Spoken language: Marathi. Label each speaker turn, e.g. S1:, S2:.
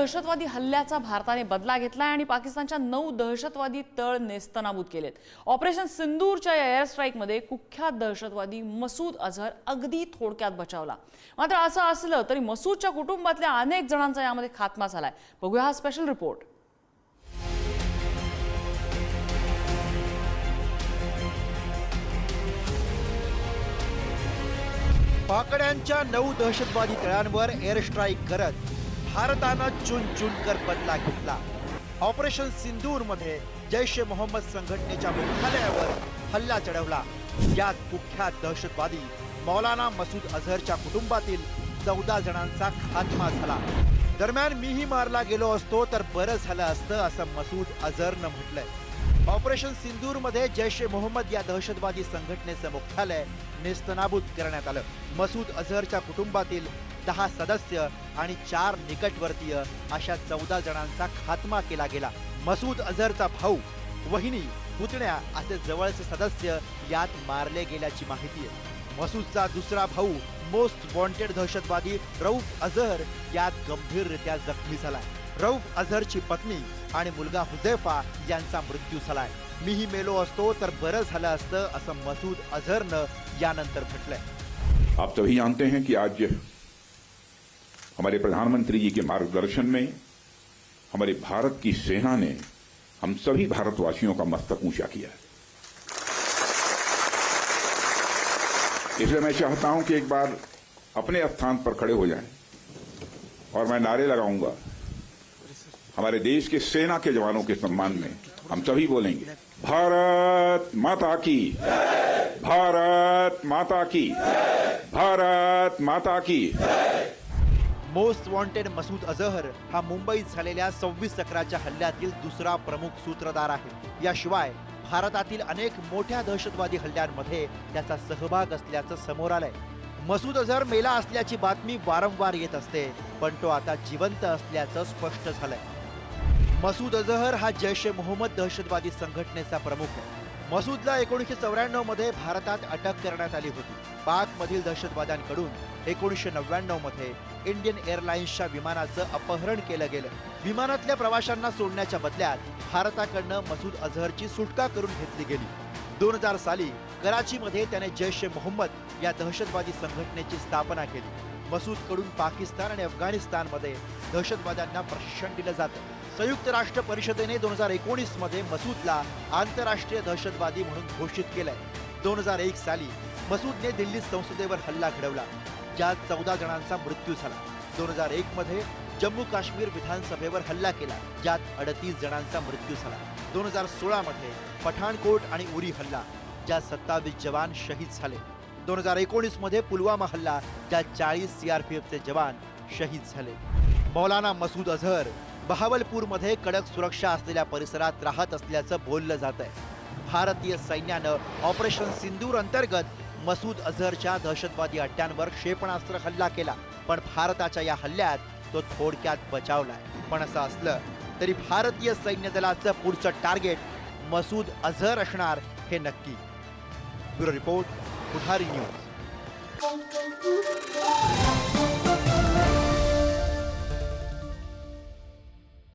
S1: दहशतवादी हल्ल्याचा भारताने बदला घेतला आणि पाकिस्तानच्या नऊ दहशतवादी तळ नेस्तनाबूत केलेत. ऑपरेशन सिंदूरच्या या एअर स्ट्राईकमध्ये कुख्यात दहशतवादी मसूद अझहर अगदी थोडक्यात बचावला. मात्र असं असलं तरी मसूदच्या कुटुंबातल्या अनेक जणांचा यामध्ये खात्मा झालाय. बघूया हा स्पेशल रिपोर्ट
S2: पाकड्यांच्या नऊ दहशतवादी तळांवर एअर स्ट्राईक करत भारतानं चुन चुनकर बदला घेतला. ऑपरेशन सिंदूरमध्ये जैश ए मोहम्मद संघटनेच्या मुख्यालयावर हल्ला चढवला. यात कुख्यात दहशतवादी मौलाना मसूद अझहरच्या कुटुंबातील चौदा जणांचा खात्मा झाला. दरम्यान मीही मारला गेलो असतो तर बरं झालं असतं असं मसूद अझहरनं म्हटलंय. ऑपरेशन सिंदूरमध्ये जैश ए मोहम्मद या दहशतवादी संघटनेचं मुख्यालय नेस्तनाबूत करण्यात आलं. मसूद अझहरच्या कुटुंबातील दहा सदस्य आणि चार निकटवर्तीय अशा चौदा जणांचा खात्मा केला गेला. मसूद अझहरचा भाऊ वहिनी पुतण्या असे जवळचे सदस्य यात मारले गेल्याची माहिती आहे. मसूदचा दुसरा भाऊ मोस्ट वॉन्टेड दहशतवादी रऊफ अझहर यात गंभीररित्या जखमी झालाय. रऊफ अझहरची पत्नी आणि मुलगा हुजैफा यांचा मृत्यू झालाय. मीही मेलो असतो तर बरं झालं असतं असं मसूद अझहरनं यानंतर म्हटलंय.
S3: आप सभी जानते हैं कि आज हमारे प्रधानमंत्री जी के मार्गदर्शन में, हमारे भारत की सेना ने हम सभी भारतवासियों का मस्तक ऊँचा किया है। इसलिए मैं चाहता हूँ कि एक बार अपने स्थान पर खड़े हो जाएँ और मैं नारे लगाऊँगा। हमारे देश के सेना के जवानों के सम्मान में हम सभी बोलेंगे, भारत माता की, भारत माता की, भारत माता की
S2: मोस्ट वॉन्टेड मसूद अझहर हा मुंबईत झालेल्या सव्वीस चक्राच्या हल्ल्यातील दुसरा प्रमुख सूत्रधार आहे. याशिवाय भारतातील अनेक मोठ्या दहशतवादी हल्ल्यांमध्ये त्याचा सहभाग असल्याचं समोर आलंय. मसूद अझहर मेला असल्याची बातमी वारंवार येत असते पण तो आता जिवंत असल्याचं स्पष्ट झालंय. मसूद अझहर हा जैश ए मोहम्मद दहशतवादी संघटनेचा प्रमुख आहे. मसूदला एकोणीसशे चौऱ्याण्णवमध्ये भारतात अटक करण्यात आली होती. पाकमधील दहशतवाद्यांकडून एकोणीसशे नव्याण्णवमध्ये इंडियन एअरलाइन्सच्या विमानाचं अपहरण केलं गेलं. विमानातल्या प्रवाशांना सोडण्याच्या बदल्यात भारताकडनं मसूद अझहरची सुटका करून घेतली गेली. दोन हजार साली कराचीमध्ये त्याने जैश ए मोहम्मद या दहशतवादी संघटनेची स्थापना केली. मसूदकडून पाकिस्तान आणि अफगाणिस्तानमध्ये दहशतवाद्यांना प्रशिक्षण दिलं जातं. संयुक्त राष्ट्र परिषदेने दोन हजार एकोणीसमध्ये मसूदला आंतरराष्ट्रीय दहशतवादी म्हणून घोषित केलंय. दोन हजार एक साली मसूदने दिल्ली संसदेवर हल्ला घडवला. ज्यात चौदा जणांचा मृत्यू झाला. दोन हजार एक मध्ये जम्मू काश्मीर विधानसभेवर हल्ला केला ज्यात अडतीस जणांचा मृत्यू झाला. दोन हजार सोळा मध्ये पठाणकोट आणि उरी हल्ला ज्यात सत्तावीस जवान शहीद झाले. दोन हजार एकोणीसमध्ये पुलवामा हल्ला ज्यात चाळीस सीआरपीएफचे जवान शहीद झाले. मौलाना मसूद अझहर बहावलपूरमध्ये कडक सुरक्षा असलेल्या परिसरात राहत असल्याचं बोललं जात आहे भारतीय सैन्यानं ऑपरेशन सिंदूर अंतर्गत मसूद अझहरच्या दहशतवादी अड्ड्यांवर क्षेपणास्त्र हल्ला केला. पण भारताच्या या हल्ल्यात तो थोडक्यात बचावलाय पण असं असलं तरी भारतीय सैन्य दलाचं पुढचं टार्गेट मसूद अझहर असणार हे नक्की. Bureau report Pudhari news.